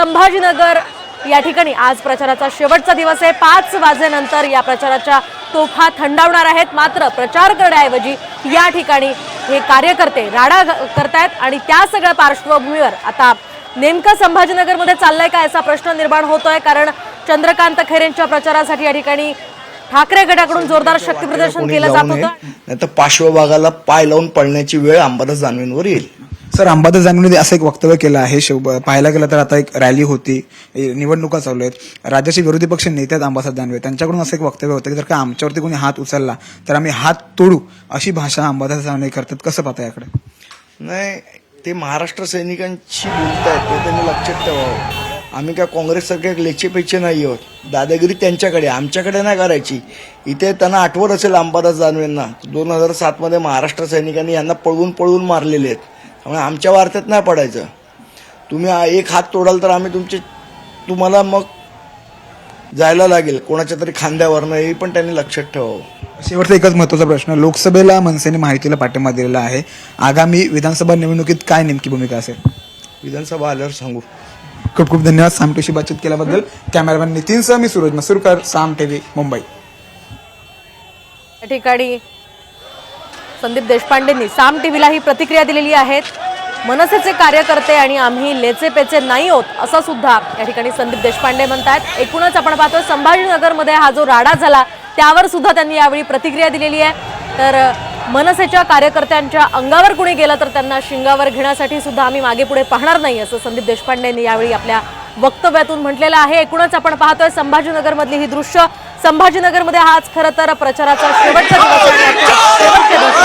संभाजीनगर या ठिकाणी आज प्रचाराचा शेवटचा दिवस आहे. पाच वाजेनंतर या प्रचाराच्या तोफा थंडावणार आहेत. मात्र प्रचार करण्याऐवजी या ठिकाणी हे कार्यकर्ते राडा करतायत आणि त्या सगळ्या पार्श्वभूमीवर आता नेमकं संभाजीनगरमध्ये चाललंय का याचा प्रश्न निर्माण होतोय? कारण चंद्रकांत खैरेंच्या प्रचारासाठी या ठिकाणी ठाकरे गटाकडून जोरदार शक्ती प्रदर्शन केलं जात होतं. नाही तर पार्श्वभागाला पाय लावून पडण्याची वेळ अंबादास दानवेंवर येईल. सर अंबादास दानवेंनी असं एक वक्तव्य केलं आहे. शिव पाहायला गेलं तर आता एक रॅली होती. निवडणुका चालू आहेत. राज्याचे विरोधी पक्ष नेते आहेत अंबादास जानवे त्यांच्याकडून असं एक वक्तव्य होतं की जर का आमच्यावरती कोणी हात उचलला तर आम्ही हात तोडू अशी भाषा अंबादास जानवे करतात. कसं पाहता याकडे? नाही ते महाराष्ट्र सैनिकांशी बोलतायत. ते त्यांनी लक्षात ठेवावं. आम्ही काय काँग्रेससारखे लेचेपेचे नाही आहोत. दादागिरी त्यांच्याकडे आमच्याकडे नाही करायची. इथे त्यांना आठवत असेल अंबादास जानवेंना दोन हजार सातमध्ये महाराष्ट्र सैनिकांनी यांना पळवून पळवून मारलेले आहेत. त्यामुळे आमच्या वार्त्यात नाही पडायचं. तुम्ही एक हात तोडाल तर आम्ही तुमचे तुम्हाला मग जायला लागेल. कोणाच्या तरी खांद्यावरनं हे पण त्यांनी लक्षात ठेवावं. शेवटचा एकच महत्त्वाचा प्रश्न. लोकसभेला मनसेने माहितीला पाठिंबा दिलेला आहे. आगामी विधानसभा निवडणुकीत काय नेमकी भूमिका असेल? विधानसभा आल्यावर सांगू. खूप खूप धन्यवाद. साम टीव्हीशी बातचीत केल्याबद्दल. कॅमेरामॅन नितीनसह मी सूरज मसूरकर साम टीव्ही मुंबई. या ठिकाणी संदीप देशपांडेंनी साम टीव्हीला ही प्रतिक्रिया दिलेली आहे. मनसेचे कार्यकर्ते आणि आम्ही लेचे पेचे नाही होत असं सुद्धा या ठिकाणी संदीप देशपांडे म्हणतात एकूणच आपण पाहतो संभाजीनगरमध्ये हा जो राडा झाला त्यावर सुद्धा त्यांनी यावेळी प्रतिक्रिया दिलेली आहे. तर मनसेच्या कार्यकर्त्यांच्या अंगावर कुणी गेलं तर त्यांना शिंगावर घेण्यासाठी सुद्धा आम्ही मागे पुढे पाहणार नाही असं संदीप देशपांडे यांनी यावेळी आपल्या वक्तव्यातून म्हटलेलं आहे. एकूणच आपण पाहतोय संभाजीनगरमधली ही दृश्य. संभाजीनगरमध्ये हाच खरं तर प्रचाराचा शेवटचा दिवस